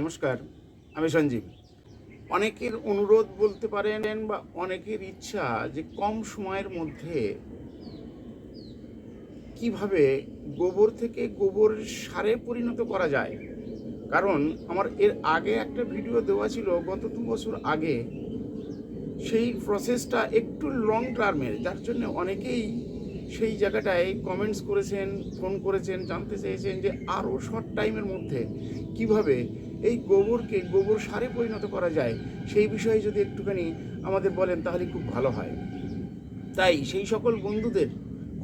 নমস্কার, আমি সঞ্জীব। অনেকের অনুরোধ বলতে পারেন বা অনেকের ইচ্ছা যে কম সময়ের মধ্যে কীভাবে গোবর থেকে গোবর সারে পরিণত করা যায়। কারণ আমার এর আগে একটা ভিডিও দেওয়া ছিল গত দু বছর আগে। সেই প্রসেসটা একটু লং টার্মের যার জন্য অনেকেই সেই জায়গাটায় কমেন্টস করেছেন ফোন করেছেন, জানতে চেয়েছেন যে আরও শর্ট টাইমের মধ্যে কীভাবে এই গোবরকে, গোবর সারে পরিণত করা যায়, সেই বিষয়ে যদি একটুখানি আমাদের বলেন তাহলে খুব ভালো হয়। তাই সেই সকল বন্ধুদের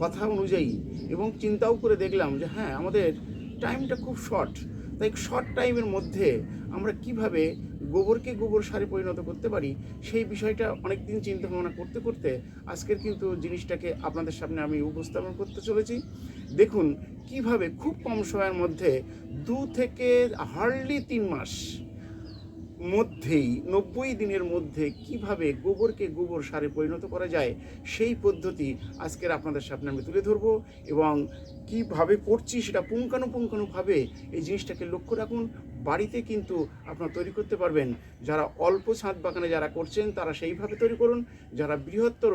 কথা অনুযায়ী এবং চিন্তাও করে দেখলাম যে হ্যাঁ আমাদের টাইমটা খুব শর্ট তাই শর্ট টাইমের মধ্যে আমরা কীভাবে গোবরকে গোবর সারে পরিণত করতে পারি, সেই বিষয়টা অনেক দিন চিন্তা ভাবনা করতে করতে আজকের কিন্তু জিনিসটাকে আপনাদের সামনে আমি উপস্থাপন করতে চলেছি। দেখুন, কীভাবে খুব কম সময়ের মধ্যে দু থেকে হার্ডলি তিন মাস মধ্যেই, নব্বই দিনের মধ্যে কীভাবে গোবরকে গোবর সারে পরিণত করা যায়, সেই পদ্ধতি আজকের আপনাদের সামনে আমি তুলে ধরব এবং কীভাবে করছি সেটা পুঙ্খানুপুঙ্খানুভাবে এই জিনিসটাকে লক্ষ্য রাখুন। বাড়িতে কিন্তু আপনারা তৈরি করতে পারবেন। যারা অল্প ছাদ বাগানে যারা করছেন, তারা সেইভাবে তৈরি করুন। যারা বৃহত্তর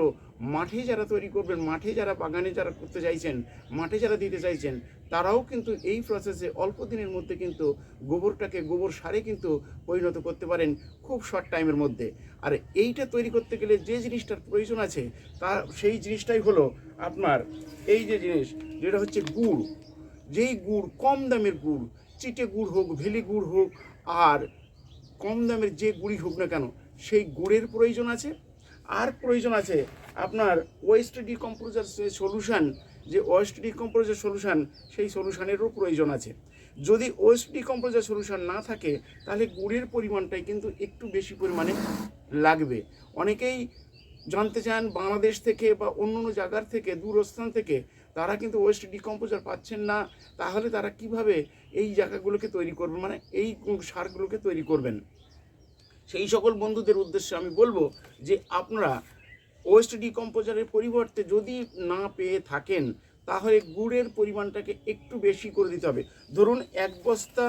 মাঠে যারা তৈরি করবেন, মাঠে যারা বাগানে যারা করতে চাইছেন, মাঠে যারা দিতে চাইছেন, তারাও কিন্তু এই প্রসেসে অল্প দিনের মধ্যে কিন্তু গোবরটাকে, গোবর সারে কিন্তু পরিণত করতে পারেন খুব শর্ট টাইমের মধ্যে। আর এইটা তৈরি করতে গেলে যে জিনিসটার প্রয়োজন আছে তা সেই জিনিসটাই হলো আপনার এই যে জিনিস, যেটা হচ্ছে গুড়। যেই গুড়, কম দামের গুড় চিটে গুড় হোক, ভেলি গুড় হোক, আর কম দামের যে গুড়ি হোক না কেন, সেই গুড়ের প্রয়োজন আছে। আর প্রয়োজন আছে আপনার ওয়েস্ট ডিকম্পোজার সলিউশন যে ওয়েস্ট ডিকম্পোজার সলিউশন সেই সলিউশনেরও প্রয়োজন আছে। যদি ওয়েস্ট ডিকম্পোজার সলিউশন না থাকে, তাহলে গুড়ের পরিমাণটাই কিন্তু একটু বেশি পরিমাণে লাগবে। অনেকেই জানতে চান বাংলাদেশ থেকে বা অন্য অন্য জায়গার থেকে, দূরস্থান থেকে, তারা কিন্তু ওয়েস্ট ডিকম্পোজার পাচ্ছেন না। তাহলে তারা কীভাবে এই জায়গাগুলোকে তৈরি করবেন মানে এই সারগুলোকে তৈরি করবেন। সেই সকল বন্ধুদের উদ্দেশ্যে আমি বলব যে আপনারা ওয়েস্ট ডিকম্পোজারের পরিবর্তে যদি না পেয়ে থাকেন, তাহলে গুড়ের পরিমাণটাকে একটু বেশি করে দিতে হবে। ধরুন এক বস্তা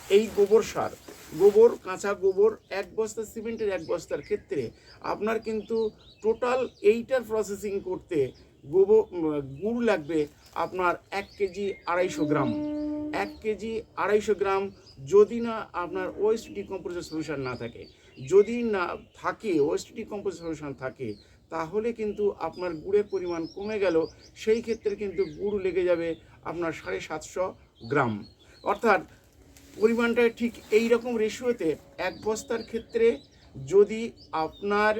এই গোবর সার, গোবর, কাঁচা গোবর, এক বস্তা সিমেন্টের এক বস্তার ক্ষেত্রে আপনার কিন্তু টোটাল এইটার প্রসেসিং করতে গোবর, গুড় লাগবে আপনার এক কেজি আড়াইশো গ্রাম। এক কেজি আড়াইশো গ্রাম যদি না আপনার ওয়েস্ট ডিকম্পোজার সলিউশন না থাকে। যদি না থাকে ওয়েস্ট ডিকম্পোজার সলিউশন থাকে, তাহলে কিন্তু আপনার গুড়ের পরিমাণ কমে গেল। সেই ক্ষেত্রে কিন্তু গুড় লেগে যাবে আপনার সাড়ে সাতশো গ্রাম। অর্থাৎ পরিমাণটা ঠিক এই রকম রেশিওতে এক বস্তার ক্ষেত্রে যদি আপনার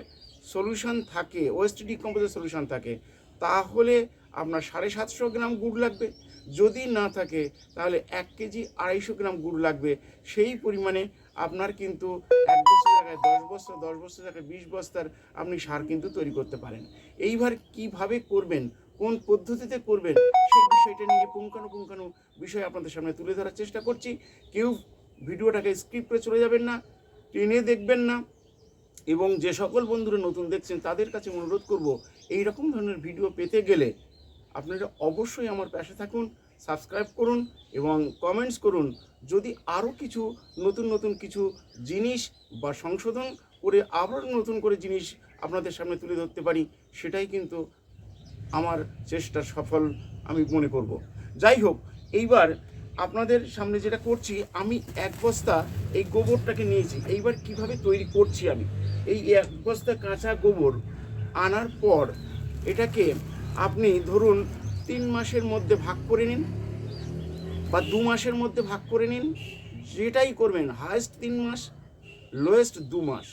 সলিউশন থাকে ওয়েস্ট ডিকম্পোজার সলিউশন থাকে, তাহলে আপনার সাড়ে সাতশো গ্রাম গুড় লাগবে। যদি না থাকে, তাহলে এক কেজি আড়াইশো গ্রাম গুড় লাগবে। সেই পরিমাণে আপনার কিন্তু এক বছর জায়গায় দশ বস্তা দশ বস্তা জায়গায় বিশ বস্তার আপনি সার কিন্তু তৈরি করতে পারেন। এইবার কীভাবে করবেন, কোন পদ্ধতিতে করবেন, সেই বিষয়টা নিয়ে পুঙ্খানুপুঙ্খানু বিষয় আপনাদের সামনে তুলে ধরার চেষ্টা করছি। কেউ ভিডিওটাকে স্কিপ করে চলে যাবেন না, টেনে দেখবেন না। এবং যে সকল বন্ধুরা নতুন দেখছেন, তাদের কাছে অনুরোধ করব এই রকম ধরনের ভিডিও পেতে গেলে আপনারা অবশ্যই আমার পাশে থাকুন সাবস্ক্রাইব করুন এবং কমেন্টস করুন। যদি আরও কিছু নতুন নতুন কিছু জিনিস বা সংশোধন করে আবার নতুন করে জিনিস আপনাদের সামনে তুলে ধরতে পারি, সেটাই কিন্তু আমার চেষ্টা সফল আমি মনে করব। যাই হোক, এইবার আপনাদের সামনে যেটা করছি, আমি এক বস্তা এই গোবরটাকে নিয়েছি। এইবার কীভাবে তৈরি করছি আমি? এই এক বস্তা কাঁচা গোবর আনার পর এটাকে আপনি ধরুন তিন মাসের মধ্যে ভাগ করে নিন বা দু মাসের মধ্যে ভাগ করে নিন, যেটাই করবেন হায়েস্ট তিন মাস লোয়েস্ট দু মাস।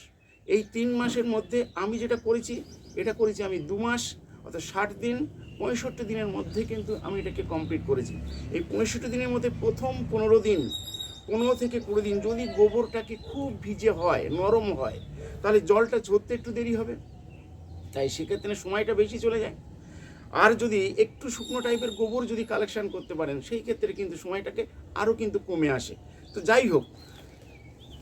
এই তিন মাসের মধ্যে আমি যেটা করেছি, এটা করেছি আমি দু মাস, অর্থাৎ ষাট দিন, পঁয়ষট্টি দিনের মধ্যে কিন্তু আমি এটাকে কমপ্লিট করেছি। এই পঁয়ষট্টি দিনের মধ্যে প্রথম পনেরো দিন, পনেরো থেকে কুড়ি দিন যদি গোবরটাকে খুব ভিজে হয়, নরম হয়, তাহলে জলটা ঝরতে একটু দেরি হবে। তাই সেক্ষেত্রে সময়টা বেশি চলে যায়। আর যদি একটু শুকনো টাইপের গোবর যদি কালেকশন করতে পারেন, সেই ক্ষেত্রে কিন্তু সময়টাকে আরও কিন্তু কমে আসে। তো যাই হোক,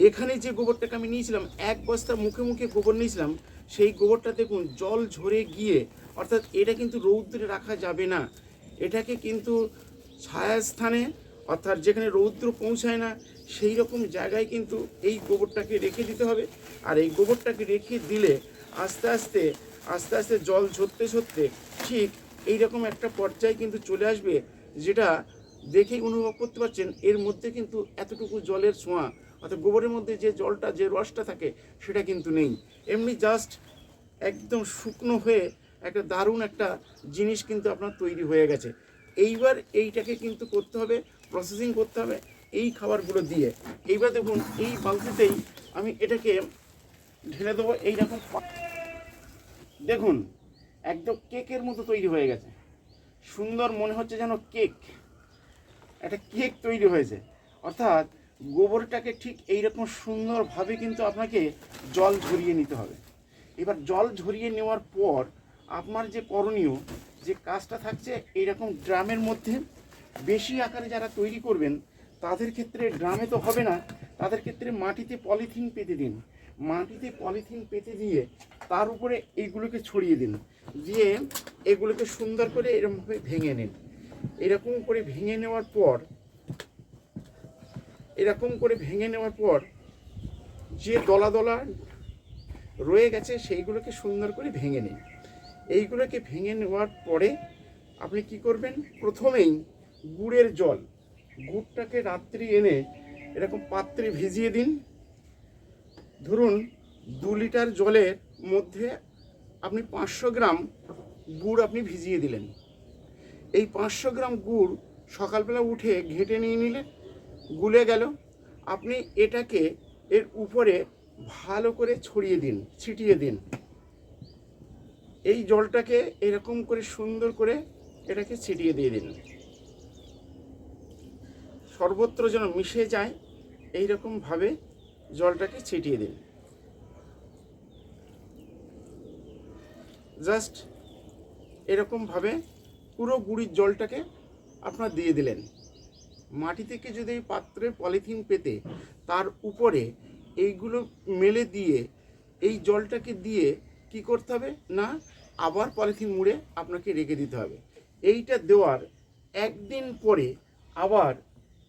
এখানে যে গোবরটাকে আমি নিয়েছিলাম, এক বস্তা মুখে মুখে গোবর নিয়েছিলাম, সেই গোবরটা দেখুন জল ঝরে গিয়ে, অর্থাৎ এটা কিন্তু রৌদ্রে রাখা যাবে না। এটাকে কিন্তু ছায়াস্থানে, অর্থাৎ যেখানে রৌদ্র পৌঁছায় না, সেই রকম জায়গায় কিন্তু এই গোবরটাকে রেখে দিতে হবে। আর এই গোবরটাকে রেখে দিলে আস্তে আস্তে আস্তে আস্তে জল ঝরতে ঝরতে ঠিক এই রকম একটা পর্যায়ে কিন্তু চলে আসবে যেটা দেখেই অনুভব করতে পারছেন। এর মধ্যে কিন্তু এতটুকু জলের ছোঁয়া অর্থাৎ গোবরের মধ্যে যে জলটা, যে রসটা থাকে সেটা কিন্তু নেই। এমনি জাস্ট একদম শুকনো হয়ে একটা দারুণ একটা জিনিস কিন্তু আপনার তৈরি হয়ে গেছে। এইবার এইটাকে কিন্তু করতে হবে প্রসেসিং করতে হবে এই খাবারগুলো দিয়ে। এইবার দেখুন, এই বালতিতেই আমি এটাকে ঢেলে দেবো, এইরকম দেখুন, একদম কেকের মতো তৈরি হয়ে গেছে। সুন্দর মনে হচ্ছে যেন কেক। একটা কেক তৈরি হয়েছে। অর্থাৎ গোবরটাকে ঠিক এইরকম সুন্দরভাবে কিন্তু আপনাকে জল ঝরিয়ে নিতে হবে। এবার জল ঝরিয়ে নেওয়ার পর আপনার যে করণীয়, যে কাজটা থাকছে এইরকম ড্রামের মধ্যে, বেশি আকারে যারা তৈরি করবেন, তাদের ক্ষেত্রে ড্রামে তো হবে না, তাদের ক্ষেত্রে মাটিতে পলিথিন পেতে দিন। মাটিতে পলিথিন পেতে দিয়ে তার উপরে এইগুলোকে ছড়িয়ে দিন। দিয়ে এগুলোকে সুন্দর করে এরকমভাবে ভেঙে নিন। এরকম করে ভেঙে নেওয়ার পর, এরকম করে ভেঙে নেওয়ার পর যে দলা দলা রয়ে গেছে সেইগুলোকে সুন্দর করে ভেঙে নিন। এইগুলোকে ভেঙে নেওয়ার পরে আপনি কি করবেন? প্রথমেই গুড়ের জল, গুড়টাকে রাত্রি এনে এরকম পাত্রে ভিজিয়ে দিন। ধরুন দু লিটার জলের মধ্যে আপনি পাঁচশো গ্রাম গুড় আপনি ভিজিয়ে দিলেন। এই পাঁচশো গ্রাম গুড় সকালবেলা উঠে ঘেঁটে নিয়ে নিলেন, গুলে গেল। আপনি এটাকে এর উপরে ভালো করে ছড়িয়ে দিন, ছিটিয়ে দিন। এই জলটাকে এরকম করে সুন্দর করে এটাকে ছিটিয়ে দিয়ে দিন। সর্বত্র যেন মিশে যায় এই রকম ভাবে জলটাকে ছিটিয়ে দিন। জাস্ট এরকমভাবে পুরো গুড়ির জলটাকে আপনার দিয়ে দিলেন। মাটি থেকে যদি এই পাত্রে পলিথিন পেতে তার উপরে এইগুলো মেলে দিয়ে এই জলটাকে দিয়ে কি করতে হবে না, আবার পলিথিন মুড়ে আপনাকে রেখে দিতে হবে। এইটা দেওয়ার একদিন পরে আবার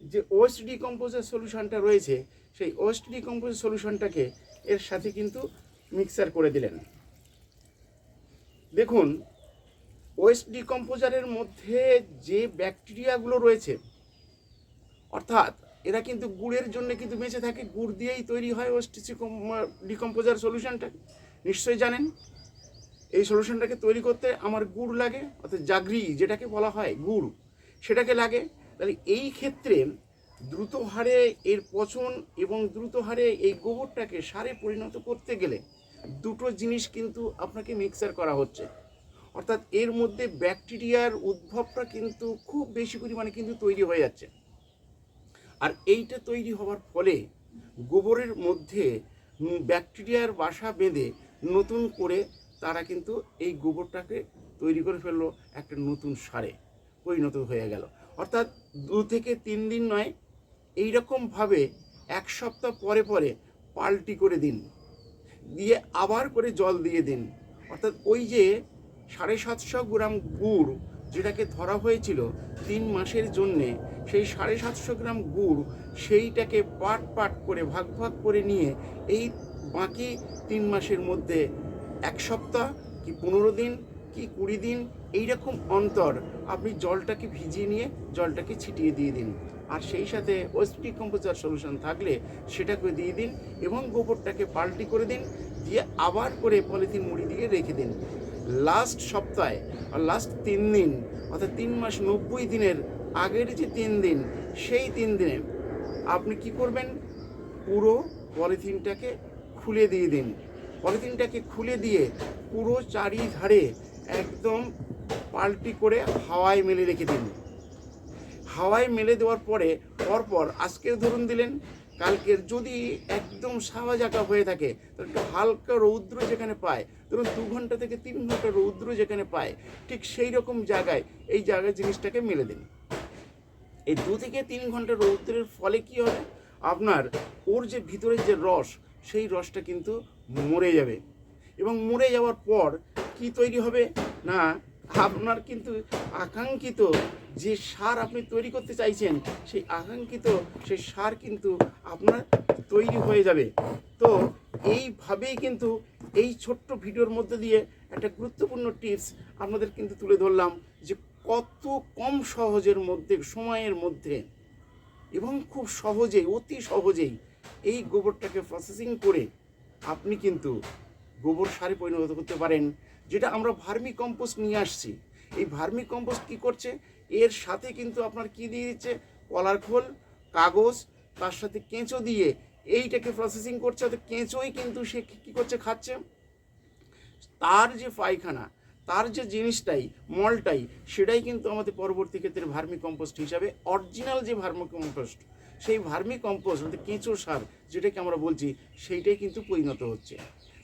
যে ওয়েস্ট ডিকম্পোজার সলিউশনটা রয়েছে সেই ওয়েস্ট ডিকম্পোজার সলিউশনটাকে এর সাথে কিন্তু মিক্সার করে দিলেন। দেখুন, ওয়েস্ট ডিকম্পোজারের মধ্যে যে ব্যাকটেরিয়াগুলো রয়েছে, অর্থাৎ এরা কিন্তু গুড়ের জন্য কিন্তু বেঁচে থাকে, গুড় দিয়েই তৈরি হয় ওয়েস্ট ডিকম্পোজার সলিউশনটা। নিশ্চয়ই জানেন, এই সলিউশনটাকে তৈরি করতে আমার গুড় লাগে, অর্থাৎ জাগরি যেটাকে বলা হয়, গুড়, সেটাকে লাগে। তাহলে এই ক্ষেত্রে দ্রুত হারে এর পচন এবং দ্রুত হারে এই গোবরটাকে সারে পরিণত করতে গেলে দুটো জিনিস কিন্তু আপনাকে মিক্সার করা হচ্ছে। অর্থাৎ এর মধ্যে ব্যাকটেরিয়ার উদ্ভবটা কিন্তু খুব বেশি পরিমাণে কিন্তু তৈরি হয়ে যাচ্ছে। আর এইটা তৈরি হওয়ার ফলে গোবরের মধ্যে ব্যাকটেরিয়ার বাসা বেঁধে নতুন করে তারা কিন্তু এই গোবরটাকে তৈরি করে ফেলল, একটা নতুন সারে পরিণত হয়ে গেল। অর্থাৎ দু থেকে তিন দিন নয় এই রকমভাবে এক সপ্তাহ পরে পরে পাল্টি করে দিন। দিয়ে আবার করে জল দিয়ে দিন। অর্থাৎ ওই যে সাড়ে সাতশো গ্রাম গুড় যেটাকে ধরা হয়েছিল তিন মাসের জন্যে, সেই সাড়ে সাতশো গ্রাম গুড় সেইটাকে পাট পাট করে, ভাগ ভাগ করে নিয়ে এই বাকি তিন মাসের মধ্যে এক সপ্তাহ কি পনেরো দিন কি কুড়ি দিন এইরকম অন্তর আপনি জলটাকে ভিজিয়ে নিয়ে জলটাকে ছিটিয়ে দিয়ে দিন। আর সেই সাথে ওয়েস্টিক কম্পোজার সলিউশন থাকলে সেটাকে দিয়ে দিন এবং গোবরটাকে পাল্টি করে দিন, দিয়ে আবার করে পলিথিন মুড়ি দিয়ে রেখে দিন। লাস্ট সপ্তাহে, আর লাস্ট তিন দিন, অর্থাৎ তিন মাস নব্বই দিনের আগের যে তিন দিন, সেই তিন দিনে আপনি কি করবেন? পুরো পলিথিনটাকে খুলে দিয়ে দিন। পলিথিনটাকে খুলে দিয়ে পুরো চারিধারে একদম পাল্টি করে হাওয়ায় মেলে রেখে দিন। হাওয়ায় মেলে দেওয়ার পরে পরপর আজকের ধরুন দিলেন, কালকের যদি একদম সাওয়াজাকা হয়ে থাকে, তাহলে একটু হালকা রৌদ্র যেখানে পায়, ধরুন দু ঘণ্টা থেকে তিন ঘণ্টা রৌদ্র যেখানে পায়, ঠিক সেই রকম জায়গায় এই জায়গায় জিনিসটাকে মেলে দিন। এই দু থেকে তিন ঘণ্টা রৌদ্রের ফলে কি হবে? আপনার ওর যে ভিতরের যে রস, সেই রসটা কিন্তু মরে যাবে। এবং মরে যাওয়ার পর কি তৈরি হবে? না, আপনার কিন্তু আকাঙ্ক্ষিত যে সার আপনি তৈরি করতে চাইছেন, সেই আকাঙ্ক্ষিত সেই সার কিন্তু আপনার তৈরি হয়ে যাবে। তো এইভাবেই কিন্তু এই ছোট্ট ভিডিওর মধ্যে দিয়ে একটা গুরুত্বপূর্ণ টিপস আপনাদের কিন্তু তুলে ধরলাম যে কত কম সহজের মধ্যে, সময়ের মধ্যে এবং খুব সহজেই, অতি সহজেই এই গোবরটাকে প্রসেসিং করে আপনি কিন্তু গোবর সারে পরিণত করতে পারেন, যেটা আমরা ভার্মি কম্পোস্ট নিয়ে আসছি। এই ভার্মি কম্পোস্ট কী করছে? এর সাথে কিন্তু আপনার কি দিয়ে দিচ্ছে? কলার খোল, কাগজ, তার সাথে কেঁচো দিয়ে এইটাকে প্রসেসিং করছে, অর্থাৎ কেঁচোই কিন্তু সে কী করছে, খাচ্ছে? তার যে পায়খানা, তার যে জিনিসটাই, মলটাই, সেটাই কিন্তু আমাদের পরবর্তী ক্ষেত্রে ভার্মি কম্পোস্ট হিসাবে অরিজিনাল যে ভার্মি কম্পোস্ট সেই ভার্মি কম্পোস্ট অর্থাৎ কেঁচো সার যেটাকে আমরা বলছি, সেইটাই কিন্তু পরিণত হচ্ছে।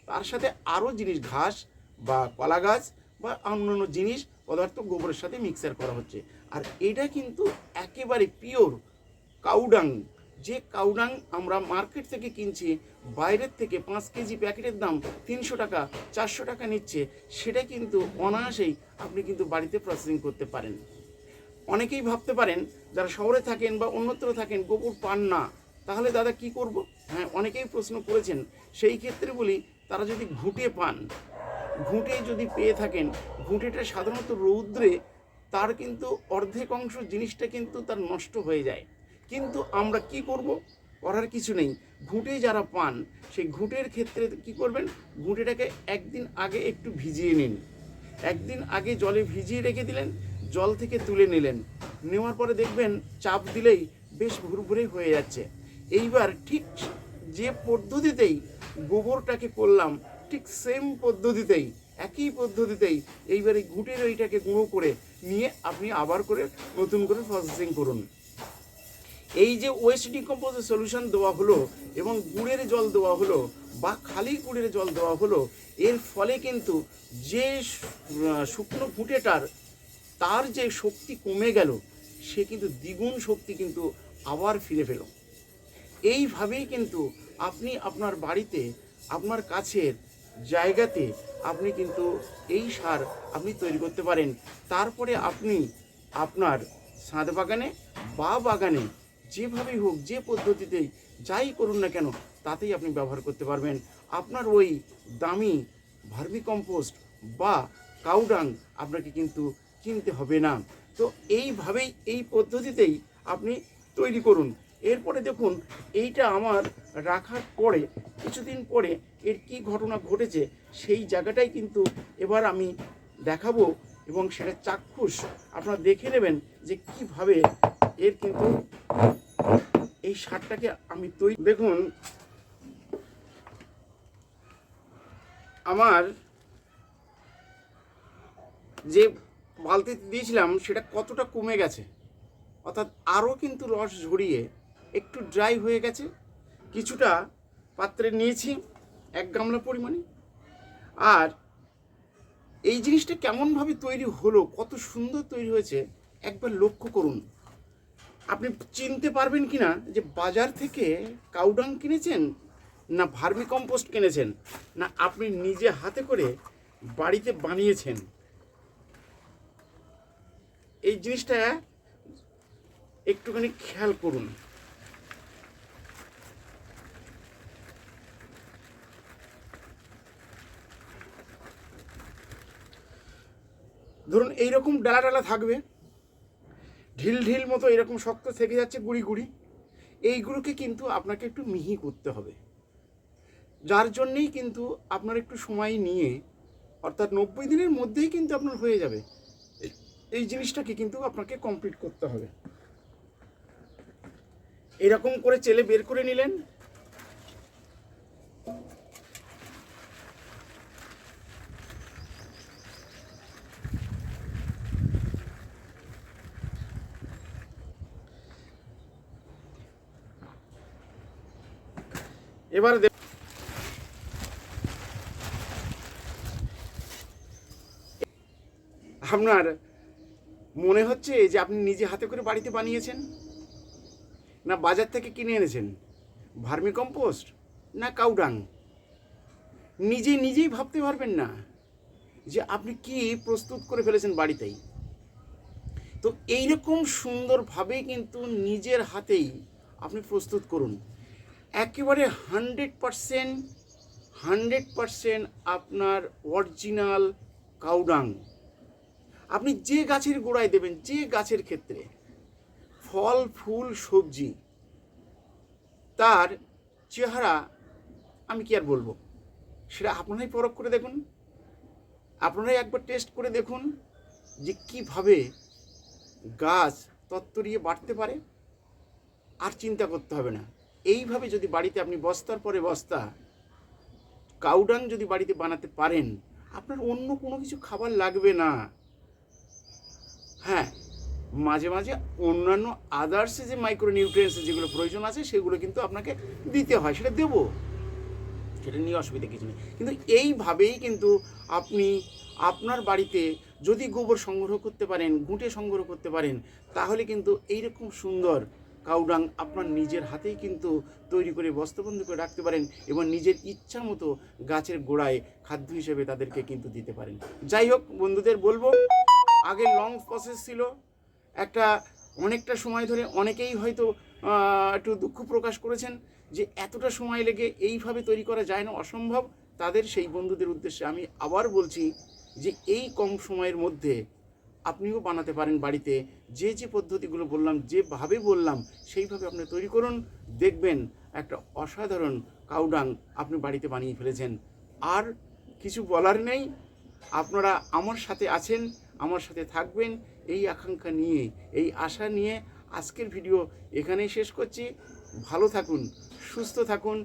তার সাথে আরও জিনিস, ঘাস বা কলা গাছ বা অন্যান্য জিনিস, পদার্থ গোবরের সাথে মিক্সার করা হচ্ছে। আর এটা কিন্তু একেবারে পিওর কাউডাং। যে কাউডাং আমরা মার্কেট থেকে কিনছি, বাইরের থেকে পাঁচ কেজি প্যাকেটের দাম তিনশো টাকা, চারশো টাকা নিচ্ছে, সেটা কিন্তু অনায়াসেই আপনি কিন্তু বাড়িতে প্রসেসিং করতে পারেন। অনেকেই ভাবতে পারেন, যারা শহরে থাকেন বা অন্যত্র থাকেন, গোবর পান না, তাহলে দাদা কি করব? হ্যাঁ অনেকেই প্রশ্ন করেছেন, সেই ক্ষেত্রে বলি, তারা যদি ঘুঁটে পান, ঘুঁটে যদি পেয়ে থাকেন, ঘুঁটেটা সাধারণত রৌদ্রে তার কিন্তু অর্ধেক অংশ জিনিসটা কিন্তু তার নষ্ট হয়ে যায়। কিন্তু আমরা কি করব? করার কিছু নেই। ঘুঁটে যারা পান, সেই ঘুঁটের ক্ষেত্রে কি করবেন? ঘুঁটেটাকে একদিন আগে একটু ভিজিয়ে নিন। একদিন আগে জলে ভিজিয়ে রেখে দিলেন, জল থেকে তুলে নিলেন। নেওয়ার পরে দেখবেন চাপ দিলেই বেশ ভুরভুরে হয়ে যাচ্ছে। এইবার ঠিক যে পদ্ধতিতেই গোবরটাকে করলাম, ঠিক সেম পদ্ধতিতেই একই পদ্ধতিতেই এইবারে এই ঘুঁটের ওইটাকে গুঁড়ো করে নিয়ে আপনি আবার করে নতুন করে প্রসেসিং করুন। এই যে ওয়েস্ট ডিকম্পোজের সলিউশন দেওয়া হলো এবং গুড়ের জল দেওয়া হলো বা খালি গুড়ের জল দেওয়া হলো, এর ফলে কিন্তু যে শুকনো ঘুঁটেটার তার যে শক্তি কমে গেল, সে কিন্তু দ্বিগুণ শক্তি কিন্তু আবার ফিরে পেল। এইভাবেই কিন্তু আপনি আপনার বাড়িতে, আপনার কাছের জায়গাতে আপনি কিন্তু এই সার আপনি তৈরি করতে পারেন। তারপরে আপনি আপনার ছাদ বাগানে বা বাগানে যেভাবেই হোক, যে পদ্ধতিতেই যাই করুন না কেন, তাতেই আপনি ব্যবহার করতে পারবেন। আপনার ওই দামি ভার্মি কম্পোস্ট বা কাউডাং আপনাকে কিন্তু কিনতে হবে না। তো এইভাবেই, এই পদ্ধতিতেই আপনি তৈরি করুন। এরপরে দেখুন, এইটা আমার রাখার পরে, কিছুদিন পরে এর কি ঘটনা ঘটেছে সেই জায়গাটাই কিন্তু এবার আমি দেখাবো এবং সেটা চাক্ষুষ আপনারা দেখে নেবেন যে কীভাবে এর কিন্তু এই সারটাকে আমি তৈরি দেখুন, আমার যে বালতিতে দিয়েছিলাম সেটা কতটা কমে গেছে? অর্থাৎ আরও কিন্তু রস ঝরিয়ে একটু ড্রাই হয়ে গেছে। কিছুটা পাত্রে নিয়েছি, এক গামলা পরিমাণে। আর এই জিনিসটা কেমনভাবে তৈরি হলো, কত সুন্দর তৈরি হয়েছে, একবার লক্ষ্য করুন। আপনি চিনতে পারবেন কি না যে বাজার থেকে কাউডাং কিনেছেন না ভার্মি কম্পোস্ট কিনেছেন, না আপনি নিজে হাতে করে বাড়িতে বানিয়েছেন? এই জিনিসটা একটুখানি খেয়াল করুন। ধরুন এইরকম ডালা ডালা থাকবে, ঢিল ঢিল মতো এরকম শক্ত থেকে যাচ্ছে গুড়ি গুড়ি, এইগুলোকে কিন্তু আপনাকে একটু মিহি করতে হবে। যার জন্যেই কিন্তু আপনার একটু সময় নিয়ে, অর্থাৎ নব্বই দিনের মধ্যেই কিন্তু আপনার হয়ে যাবে। এই- জিনিসটাকে কিন্তু আপনাকে কমপ্লিট করতে হবে। এরকম করে চেলে বের করে নিলেন এবারে দেখ- আপনার মনে হচ্ছে যে আপনি নিজে হাতে করে বাড়িতে বানিয়েছেন? না বাজার থেকে কিনে এনেছেন? Vermicompost? না কাউডাং? নিজে নিজেই ভাবতে পারবেন না যে আপনি কি প্রস্তুত করে ফেলেছেন বাড়িতেই। তো এইরকম সুন্দরভাবে কিন্তু নিজের হাতেই আপনি প্রস্তুত করুন। একেবারে হান্ড্রেড পারসেন্ট হান্ড্রেড পারসেন্ট আপনার অরিজিনাল কাউডাং। আপনি যে গাছের গোড়ায় দেবেন, যে গাছের ক্ষেত্রে, ফল, ফুল, সবজি, তার চেহারা আমি কি আর বলব? সেটা আপনারাই পরখ করে দেখুন। আপনারাই একবার টেস্ট করে দেখুন যে কীভাবে গাছ তত্তরিয়ে বাড়তে পারে, আর চিন্তা করতে হবে না। এইভাবে যদি বাড়িতে আপনি বস্তার পরে বস্তা, কাউডাং যদি বাড়িতে বানাতে পারেন, আপনার অন্য কোনো কিছু খাবার লাগবে না। হ্যাঁ মাঝে মাঝে অন্যান্য আদার্সে যে মাইক্রো নিউট্রিয়েন্টস যেগুলো প্রয়োজন আছে, সেগুলো কিন্তু আপনাকে দিতে হয়, সেটা দেবো। সেটা নিয়ে অসুবিধা কিছু নেই। কিন্তু এইভাবেই কিন্তু আপনি আপনার বাড়িতে যদি গোবর সংগ্রহ করতে পারেন, গুঁটে সংগ্রহ করতে পারেন, তাহলে কিন্তু এইরকম সুন্দর কাউডাং আপনার নিজের হাতেই কিন্তু তৈরি করে বস্তাবন্দি করে রাখতে পারেন এবং নিজের ইচ্ছা মতো গাছের গোড়ায় খাদ্য হিসেবে তাদেরকে কিন্তু দিতে পারেন। যাই হোক, বন্ধুদের বলব আগে লং প্রসেস ছিল। একটা অনেকটা সময় ধরে অনেকেই হয়তো একটু দুঃখ প্রকাশ করেছেন যে এতটা সময় লেগে এইভাবে তৈরি করা যায় না, অসম্ভব। তাদের সেই বন্ধুদের উদ্দেশ্যে আমি আবার বলছি যে এই কম সময়ের মধ্যে আপনিও বানাতে পারেন বাড়িতে। যে যে পদ্ধতিগুলো বললাম, যেভাবে বললাম, সেইভাবে আপনি তৈরি করুন। দেখবেন একটা অসাধারণ কাউডাং আপনি বাড়িতে বানিয়ে ফেলেছেন। আর কিছু বলার নেই। আপনারা আমার সাথে আছেন। আমার সাথে থাকবেন এই আকাঙ্ক্ষা নিয়ে, এই আশা নিয়ে আজকের ভিডিও এখানেই শেষ করছি। ভালো থাকুন, সুস্থ থাকুন।